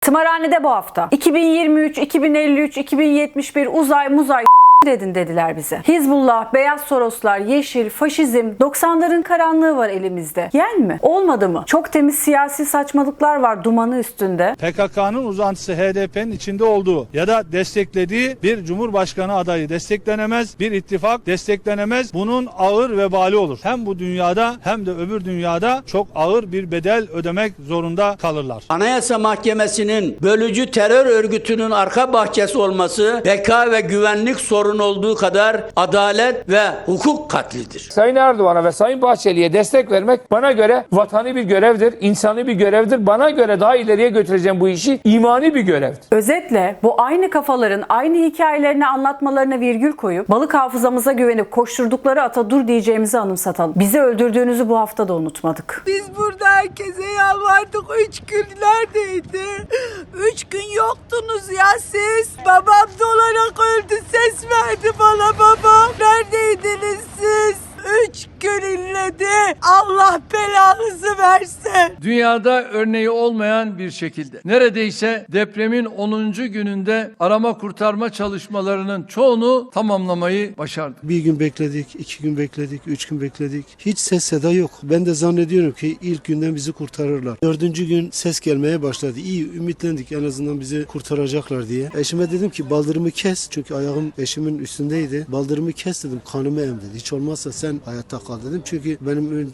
Tımarhanede bu hafta. 2023, 2053, 2071 uzay muzay dedin dediler bize. Hizbullah, Beyaz Soroslar, Yeşil, Faşizm, 90'ların karanlığı var elimizde. Yen mi? Olmadı mı? Çok temiz siyasi saçmalıklar var dumanı üstünde. PKK'nın uzantısı HDP'nin içinde olduğu ya da desteklediği bir cumhurbaşkanı adayı desteklenemez, bir ittifak desteklenemez. Bunun ağır vebali olur. Hem bu dünyada hem de öbür dünyada çok ağır bir bedel ödemek zorunda kalırlar. Anayasa Mahkemesi'nin bölücü terör örgütünün arka bahçesi olması beka ve güvenlik sorunu olduğu kadar adalet ve hukuk katlidir. Sayın Erdoğan'a ve Sayın Bahçeli'ye destek vermek bana göre vatani bir görevdir, insani bir görevdir. Bana göre daha ileriye götüreceğim bu işi imani bir görevdir. Özetle bu aynı kafaların aynı hikayelerini anlatmalarına virgül koyup balık hafızamıza güvenip koşturdukları ata dur diyeceğimizi anımsatalım. Bizi öldürdüğünüzü bu hafta da unutmadık. Biz burada herkese yalvardık. Üç gün neredeydi? Üç gün yoktunuz ya siz. Babam dolarak öldü. Ses verdi bana babam. Neredeydiniz siz? İnledi. Allah belanızı versin. Dünyada örneği olmayan bir şekilde neredeyse depremin 10. gününde arama kurtarma çalışmalarının çoğunu tamamlamayı başardık. Bir gün bekledik, iki gün bekledik, üç gün bekledik. Hiç ses seda yok. Ben de zannediyorum ki ilk günden bizi kurtarırlar. Dördüncü gün ses gelmeye başladı. İyi ümitlendik en azından bizi kurtaracaklar diye. Eşime dedim ki baldırımı kes. Çünkü ayağım eşimin üstündeydi. Baldırımı kes dedim kanımı em dedi. Hiç olmazsa sen hayatta kal dedim. Çünkü benim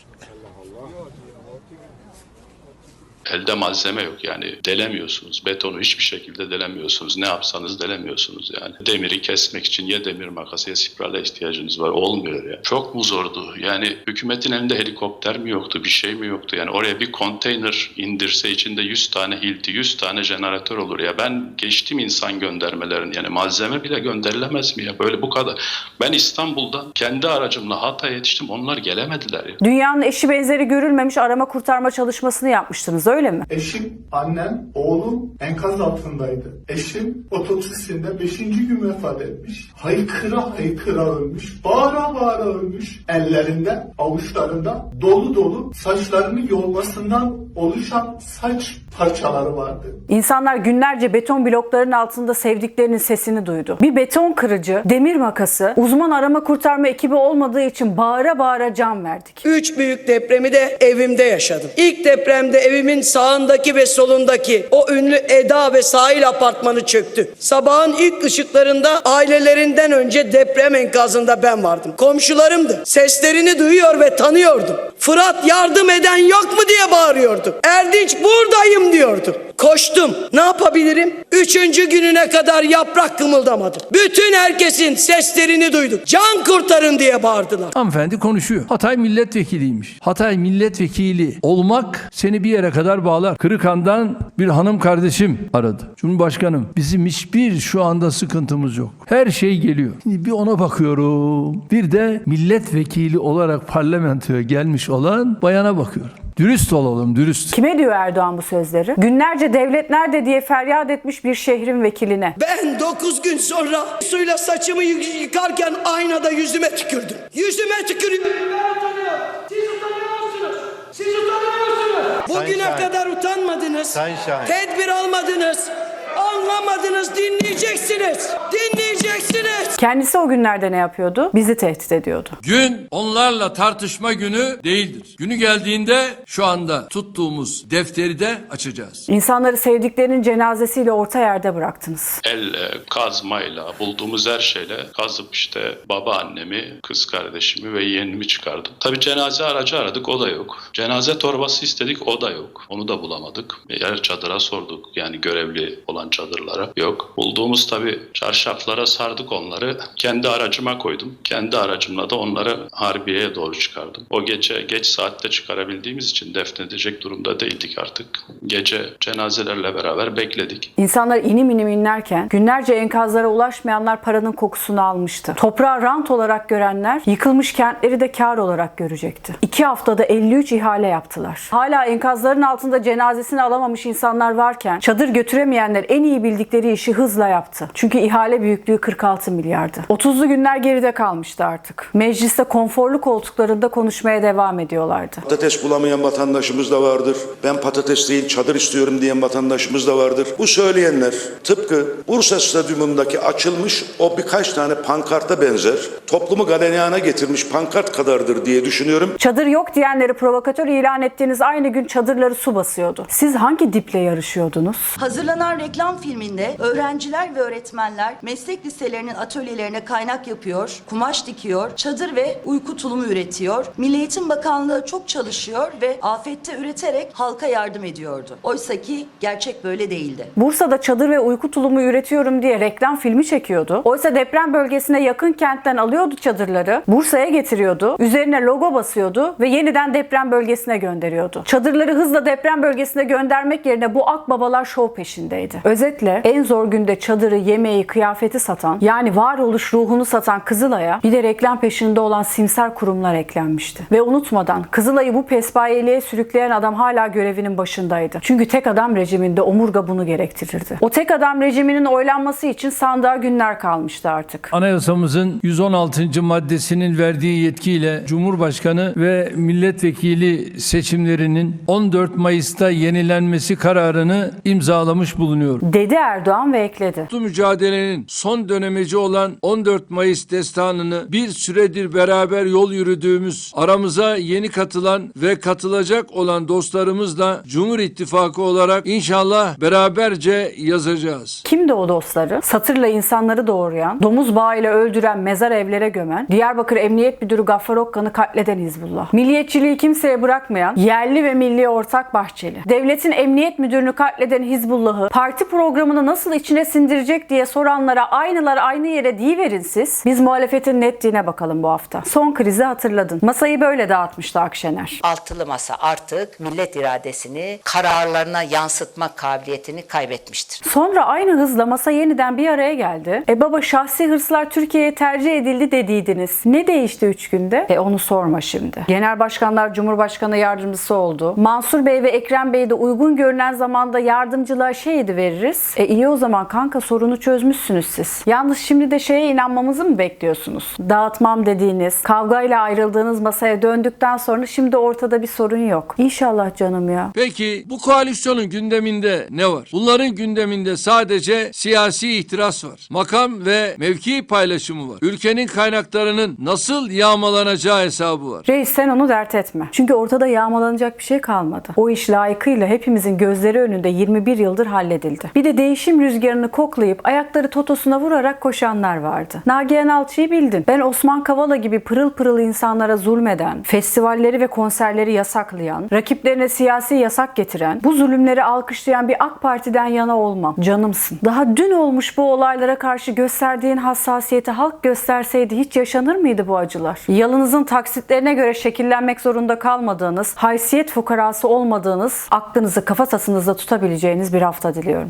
Elde malzeme yok yani delemiyorsunuz. Betonu hiçbir şekilde delemiyorsunuz. Ne yapsanız delemiyorsunuz yani. Demiri kesmek için ya demir makası ya spirale ihtiyacınız var. Olmuyor ya. Çok mu zordu? Yani hükümetin elinde helikopter mi yoktu? Bir şey mi yoktu? Yani oraya bir konteyner indirse içinde 100 tane hilti, 100 tane jeneratör olur ya. Ben geçtim insan göndermelerini. Yani malzeme bile gönderilemez mi ya? Böyle bu kadar. Ben İstanbul'dan kendi aracımla Hatay'a yetiştim. Onlar gelemediler ya. Dünyanın eşi benzeri görülmemiş arama kurtarma çalışmasını yapmıştınız öyle mi? Eşim, annem, oğlum enkaz altındaydı. Eşim otopsisinde 5. gün vefat etmiş. Haykıra haykıra ölmüş. Bağıra bağıra ölmüş. Ellerinde, avuçlarında dolu dolu saçlarının yolmasından oluşan saç parçaları vardı. İnsanlar günlerce beton blokların altında sevdiklerinin sesini duydu. Bir beton kırıcı, demir makası, uzman arama kurtarma ekibi olmadığı için bağıra bağıra can verdik. Üç büyük depremi de evimde yaşadım. İlk depremde evimin sağındaki ve solundaki o ünlü Eda ve Sahil apartmanı çöktü. Sabahın ilk ışıklarında ailelerinden önce deprem enkazında ben vardım. Komşularımdı. Seslerini duyuyor ve tanıyordum. Fırat yardım eden yok mu diye bağırıyordu. Erdinç buradayım diyordu. Koştum. Ne yapabilirim? Üçüncü gününe kadar yaprak kımıldamadı. Bütün herkesin seslerini duyduk. Can kurtarın diye bağırdılar. Hanımefendi konuşuyor. Hatay milletvekiliymiş. Hatay milletvekili olmak seni bir yere kadar bağlar. Kırıkan'dan bir hanım kardeşim aradı. Cumhurbaşkanım bizim hiçbir şu anda sıkıntımız yok. Her şey geliyor. Şimdi bir ona bakıyorum. Bir de milletvekili olarak parlamentoya gelmiş olan bayana bakıyorum. Dürüst olalım, dürüst. Kime diyor Erdoğan bu sözleri? Günlerce devlet nerede diye feryat etmiş bir şehrin vekiline. Ben 9 gün sonra suyla saçımı yı- yıkarken aynada yüzüme tükürdüm. Yüzüme tükürüyorum. Ben utanıyorum. Siz utanıyor musunuz? Siz utanıyor musunuz? Bugüne kadar utanmadınız. Tedbir almadınız. Anlamadınız. Dinleyeceksiniz. Dinleyeceksiniz. Kendisi o günlerde ne yapıyordu? Bizi tehdit ediyordu. Gün onlarla tartışma günü değildir. Günü geldiğinde şu anda tuttuğumuz defteri de açacağız. İnsanları sevdiklerinin cenazesiyle orta yerde bıraktınız. elle, kazmayla, bulduğumuz her şeyle kazıp işte babaannemi, kız kardeşimi ve yeğenimi çıkardım. Tabii cenaze aracı aradık, o da yok. Cenaze torbası istedik, o da yok. Onu da bulamadık. Yer çadıra sorduk, yani görevli olan çadırlara. Yok. Bulduğumuz tabii çarşaflara sardık onları. Kendi aracıma koydum. Kendi aracımla da onları Harbiye'ye doğru çıkardım. O gece geç saatte çıkarabildiğimiz için defnedecek durumda değildik artık. Gece cenazelerle beraber bekledik. İnsanlar inim inim inlerken günlerce enkazlara ulaşmayanlar paranın kokusunu almıştı. Toprağı rant olarak görenler yıkılmış kentleri de kar olarak görecekti. İki haftada 53 ihale yaptılar. Hala enkazların altında cenazesini alamamış insanlar varken çadır götüremeyenler en iyi bildikleri işi hızla yaptı. Çünkü ihale büyüklüğü 46 milyardı. 30'lu günler geride kalmıştı artık. Mecliste konforlu koltuklarında konuşmaya devam ediyorlardı. Patates bulamayan vatandaşımız da vardır. Ben patates değil çadır istiyorum diyen vatandaşımız da vardır. Bu söyleyenler tıpkı Bursa Stadyumundaki açılmış o birkaç tane pankarta benzer. Toplumu galeyana getirmiş pankart kadardır diye düşünüyorum. Çadır yok diyenleri provokatör ilan ettiğiniz aynı gün çadırları su basıyordu. Siz hangi diple yarışıyordunuz? Hazırlanan reklam filminde öğrenciler ve öğretmenler meslek liselerinin atölyelerine kaynak yapıyor, kumaş dikiyor, çadır ve uyku tulumu üretiyor. Milli Eğitim Bakanlığı çok çalışıyor ve afette üreterek halka yardım ediyordu. Oysa ki gerçek böyle değildi. Bursa'da çadır ve uyku tulumu üretiyorum diye reklam filmi çekiyordu. Oysa deprem bölgesine yakın kentten alıyordu çadırları, Bursa'ya getiriyordu, üzerine logo basıyordu ve yeniden deprem bölgesine gönderiyordu. Çadırları hızla deprem bölgesine göndermek yerine bu akbabalar şov peşindeydi. Özetle en zor günde çadırı, yemeği, kıyafeti satan, yani varoluş ruhunu satan Kızılay'a bir de reklam peşinde olan simsar kurumlar eklenmişti. Ve unutmadan Kızılay'ı bu pespayeliğe sürükleyen adam hala görevinin başındaydı. Çünkü tek adam rejiminde omurga bunu gerektirirdi. O tek adam rejiminin oylanması için sandığa günler kalmıştı artık. Anayasamızın 116. maddesinin verdiği yetkiyle Cumhurbaşkanı ve milletvekili seçimlerinin 14 Mayıs'ta yenilenmesi kararını imzalamış bulunuyor. Dedi Erdoğan ve ekledi. Bu mücadelenin son dönemeci olan 14 Mayıs destanını bir süredir beraber yol yürüdüğümüz, aramıza yeni katılan ve katılacak olan dostlarımızla Cumhur İttifakı olarak inşallah beraberce yazacağız. Kimdi o dostları? Satırla insanları doğrayan, domuz bağıyla öldüren, mezar evlere gömen, Diyarbakır Emniyet Müdürü Gaffar Okkan'ı katleden Hizbullah. Milliyetçiliği kimseye bırakmayan, yerli ve milli ortak Bahçeli. Devletin emniyet müdürünü katleden Hizbullah'ı parti programını nasıl içine sindirecek diye soranlara aynılar aynı yere deyiverin siz. Biz muhalefetin netliğine bakalım bu hafta. Son krizi hatırladın. Masayı böyle dağıtmıştı Akşener. Altılı masa artık millet iradesini kararlarına yansıtma kabiliyetini kaybetmiştir. Sonra aynı hızla masa yeniden bir araya geldi. E baba şahsi hırslar Türkiye'ye tercih edildi dediydiniz. Ne değişti 3 günde? E onu sorma şimdi. Genel başkanlar Cumhurbaşkanı yardımcısı oldu. Mansur Bey ve Ekrem Bey de uygun görünen zamanda yardımcılığa şey veririz. E iyi o zaman kanka sorunu çözmüşsünüz siz. Yalnız şimdi de şeye inanmamızı mı bekliyorsunuz? Dağıtmam dediğiniz, kavgayla ayrıldığınız masaya döndükten sonra şimdi ortada bir sorun yok. İnşallah canım ya. Peki bu koalisyonun gündeminde ne var? Bunların gündeminde sadece siyasi ihtiras var. Makam ve mevki paylaşımı var. Ülkenin kaynaklarının nasıl yağmalanacağı hesabı var. Reis sen onu dert etme. Çünkü ortada yağmalanacak bir şey kalmadı. O iş layıkıyla hepimizin gözleri önünde 21 yıldır halledildi. Bir de değişim rüzgarını koklayıp ayakları totosuna vurarak koşanlar vardı. Nagihan Alçı'yı bildin. Ben Osman Kavala gibi pırıl pırıl insanlara zulmeden, festivalleri ve konserleri yasaklayan, rakiplerine siyasi yasak getiren, bu zulümleri alkışlayan bir AK Parti'den yana olmam. Canımsın. Daha dün olmuş bu olaylara karşı gösterdiğin hassasiyeti halk gösterseydi hiç yaşanır mıydı bu acılar? Yalınızın taksitlerine göre şekillenmek zorunda kalmadığınız, haysiyet fukarası olmadığınız, aklınızı kafatasınızda tutabileceğiniz bir hafta diliyorum.